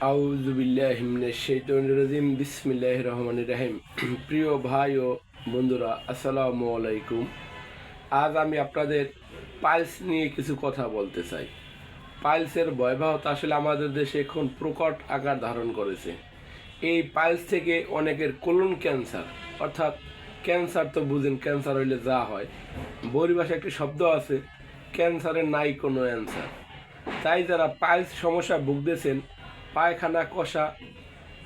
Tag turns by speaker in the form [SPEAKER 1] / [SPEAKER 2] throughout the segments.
[SPEAKER 1] আউজুবিল্লাহ রাজিম বিসমিল্লাহ রহমান রাহিম। প্রিয় ভাই ও বন্ধুরা, আসসালামু আলাইকুম। আজ আমি আপনাদের পাইলস নিয়ে কিছু কথা বলতে চাই। পাইলসের ভয়াবহতা আসলে আমাদের দেশে এখন প্রকট আকার ধারণ করেছে। এই পাইলস থেকে অনেকের কোলন ক্যান্সার, অর্থাৎ ক্যান্সার তো বুঝেন, ক্যান্সার হইলে যা হয়। বৌরি একটি শব্দ আছে, ক্যান্সারের নাই কোনো অ্যান্সার। তাই যারা পাইলস সমস্যা ভুগতেছেন পায়খানা কষা,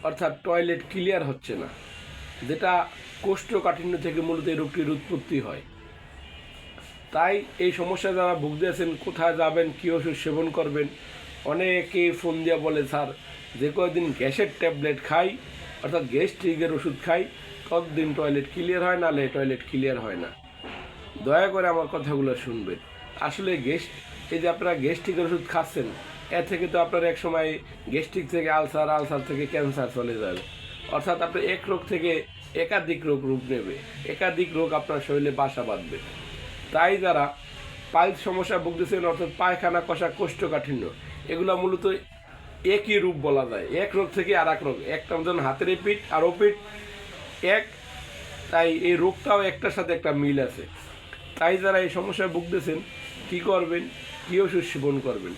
[SPEAKER 1] অর্থাৎ টয়লেট ক্লিয়ার হচ্ছে না, যেটা কোষ্ঠকাঠিন্য থেকে মূলত এই রোগটির উৎপত্তি হয়। তাই এই সমস্যা যারা ভুগতেছেন কোথায় যাবেন, কী ওষুধ সেবন করবেন, অনেকে ফোন দিয়ে বলে, স্যার, যে কয়েকদিন গ্যাসের ট্যাবলেট খাই, অর্থাৎ গ্যাস্ট্রিকের ওষুধ খাই, ততদিন টয়লেট ক্লিয়ার হয় নালে টয়লেট ক্লিয়ার হয় না। দয়া করে আমার কথাগুলো শুনবেন। আসলে গেস্ট এই যে আপনারা গ্যাস্ট্রিকের ওষুধ খাচ্ছেন এ থেকে তো আপনার এক সময় গ্যাস্ট্রিক থেকে আলসার আলসার থেকে ক্যান্সার চলে যাবে অর্থাৎ আপনার এক রোগ থেকে একাধিক রোগ রূপ নেবে। একাধিক রোগ আপনার শরীরে বাসা বাঁধবে। তাই যারা পাইলস সমস্যা ভুগতেছেন, অর্থাৎ পায়খানা, কষা কোষ্ঠকাঠিন্য, এগুলো মূলত একই রূপ বলা যায়। এক রোগ থেকে আর এক রোগ। একটা যেমন হাতের পিঠ আর ও পিঠ এক, তাই এই রোগটাও একটার সাথে একটা মিল আছে। তাই যারা এই সমস্যায় ভুগতেছেন, কি করবেন? কী ওষুধ সেবন করবেন?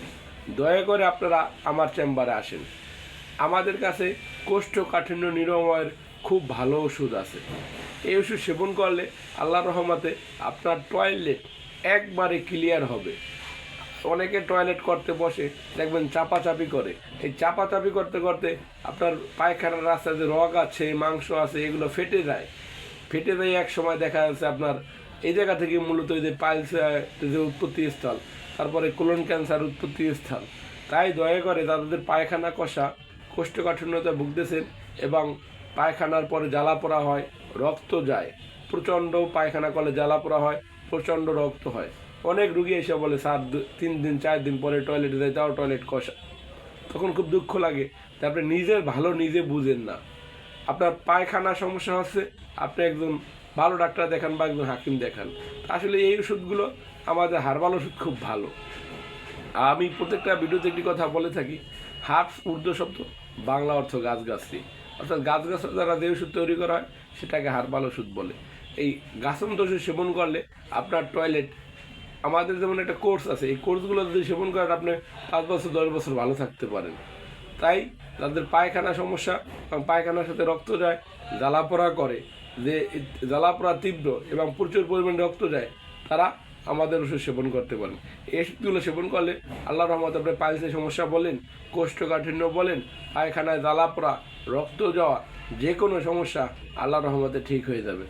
[SPEAKER 1] দয়া করে আপনারা আমার চেম্বারে আসেন। আমাদের কাছে কোষ্ঠকাঠিন্য নিরাময়ের খুব ভালো ওষুধ আছে। এই ওষুধ সেবন করলে আল্লাহ রহমাতে আপনার টয়লেট একবারে ক্লিয়ার হবে। অনেকে টয়লেট করতে বসে দেখবেন চাপাচাপি করে। এই চাপাচাপি করতে করতে আপনার পায়খানার রাস্তায় যে রগ আছে, মাংস আছে, এগুলো ফেটে যায়। ফেটে যায় এক সময় দেখা যাচ্ছে আপনার এই জায়গা থেকে মূলত যে পাইলস যে উৎপত্তি স্থল তারপরে কোলন ক্যান্সার উৎপত্তি স্থান তাই দয়া করে তাদের পায়খানা কষা, কোষ্ঠকাঠিন্যতা ভুগতেছেন এবং পায়খানার পরে জ্বালা পোড়া হয়, রক্ত যায়। প্রচণ্ড পায়খানা করলে জ্বালা পোড়া হয়, প্রচণ্ড রক্ত হয়। অনেক রুগী এসে বলে, স্যার তিন দিন, চার দিন পরে টয়লেটে যায় তাও টয়লেট কষা। তখন খুব দুঃখ লাগে যে আপনি নিজের ভালো নিজে বুঝেন না। আপনার পায়খানা সমস্যা হচ্ছে, আপনি একজন ভালো ডাক্তার দেখান বা একজন হাকিম দেখান। আসলে এই ওষুধগুলো আমাদের হার্বাল ওষুধ খুব ভালো। আমি প্রত্যেকটা ভিডিওতে একটি কথা বলে থাকি হার্বস উর্দু শব্দ, বাংলা অর্থ গাছগাছরি অর্থাৎ গাছগাছরা দ্বারা যে ওষুধ তৈরি করা হয়, সেটাকে হার্বাল ওষুধ বলে। এই গাছন্ত ওষুধ সেবন করলে আপনার টয়লেট, আমাদের যেমন একটা কোর্স আছে, এই কোর্সগুলো যদি সেবন করেন আপনি পাঁচ বছর, দশ বছর ভালো থাকতে পারেন। তাই তাদের পায়খানা সমস্যা এবং পায়খানার সাথে রক্ত যায়, জ্বালাপোড়া করে। যে জ্বালাপোড়া তীব্র এবং প্রচুর পরিমাণে রক্ত যায়, তারা আমাদের ওষুধ সেবন করতে পারেন এই সেবন করলে আল্লাহ রহমত আপনি পাইলসের সমস্যা বলেন, কোষ্ঠকাঠিন্য বলেন, পায়খানায় জ্বালাপোড়া রক্ত যাওয়া যে কোনো সমস্যা আল্লাহ রহমতে ঠিক হয়ে যাবে।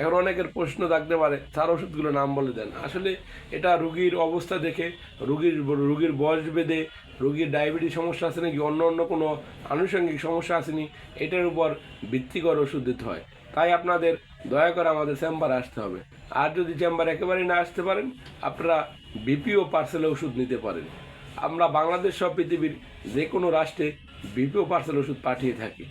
[SPEAKER 1] এখন অনেকের প্রশ্ন থাকতে পারে তার ওষুধগুলো নাম বলে দেন। আসলে এটা রুগীর অবস্থা দেখে, রুগীর রুগীর বয়স বেঁধে, রুগীর ডায়াবেটিস সমস্যা আছে নাকি, অন্য অন্য কোনো আনুষঙ্গিক সমস্যা আসেনি এটার উপর ভিত্তি করে ওষুধ দিতে হয়। তাই আপনাদের দয়া করে আমাদের চেম্বারে আসতে হবে। আর যদি চেম্বারে একেবারেই না আসতে পারেন, আপনারা বিপিও পার্সেলে ওষুধ নিতে পারেন। আমরা বাংলাদেশ সব পৃথিবীর যে কোনো রাষ্ট্রে বিপিও পার্সেল ওষুধ পাঠিয়ে থাকি।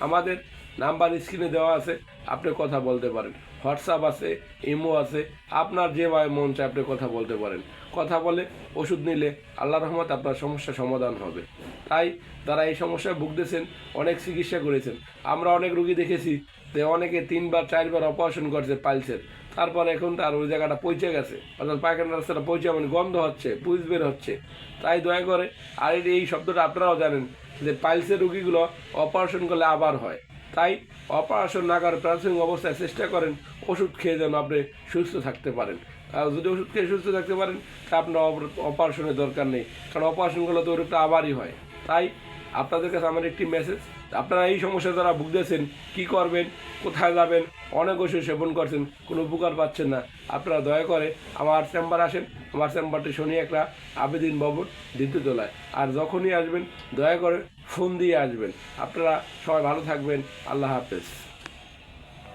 [SPEAKER 1] আমাদের নাম্বার স্ক্রিনে দেওয়া আছে, আপনি কথা বলতে পারেন। হোয়াটসঅ্যাপ আছে, ইমো আছে, আপনার যেভাবে মন চায় আপনি কথা বলতে পারেন। কথা বলে ওষুধ নিলে আল্লাহ রহমত আপনার সমস্যা সমাধান হবে। তাই তারা এই সমস্যায় ভুগতেছেন, অনেক চিকিৎসা করেছেন। আমরা অনেক রুগী দেখেছি যে অনেকে তিনবার, চারবার অপারেশন করছে পাইলসের তারপর এখন তার ওই জায়গাটা পৌঁছে গেছে। অর্থাৎ পায়খানা রাস্তাটা পৌঁছে মানে গন্ধ হচ্ছে পুজ বের হচ্ছে। তাই দয়া করে, আর এই- শব্দটা আপনারাও জানেন যে পাইলসের রুগীগুলো অপারেশন করলে আবার হয়। তাই অপারেশন না করে প্রাথমিক অবস্থায় চেষ্টা করেন, ওষুধ খেয়ে যেন আপনি সুস্থ থাকতে পারেন। আর যদি ওষুধ খেয়ে সুস্থ থাকতে পারেন, তা আপনার অপারেশনের দরকার নেই। কারণ অপারেশন করলে তো ওরূপটা আবারই হয়। তাই আপনাদের কাছে আমার একটি মেসেজ আপনারা এই সমস্যা যারা ভুগতেছেন, কি করবেন, কোথায় যাবেন, অনেক ওষুধ সেবন করছেন, কোনো উপকার পাচ্ছেন না। আপনারা দয়া করে আমার চেম্বার আসেন। আমার চেম্বারটি শনি একটা আবেদিন ভবন দ্বিতীয় তলায় আর যখনই আসবেন, দয়া করে ফোন দিয়ে আসবেন। আপনারা সবাই ভালো থাকবেন। আল্লাহ হাফেজ।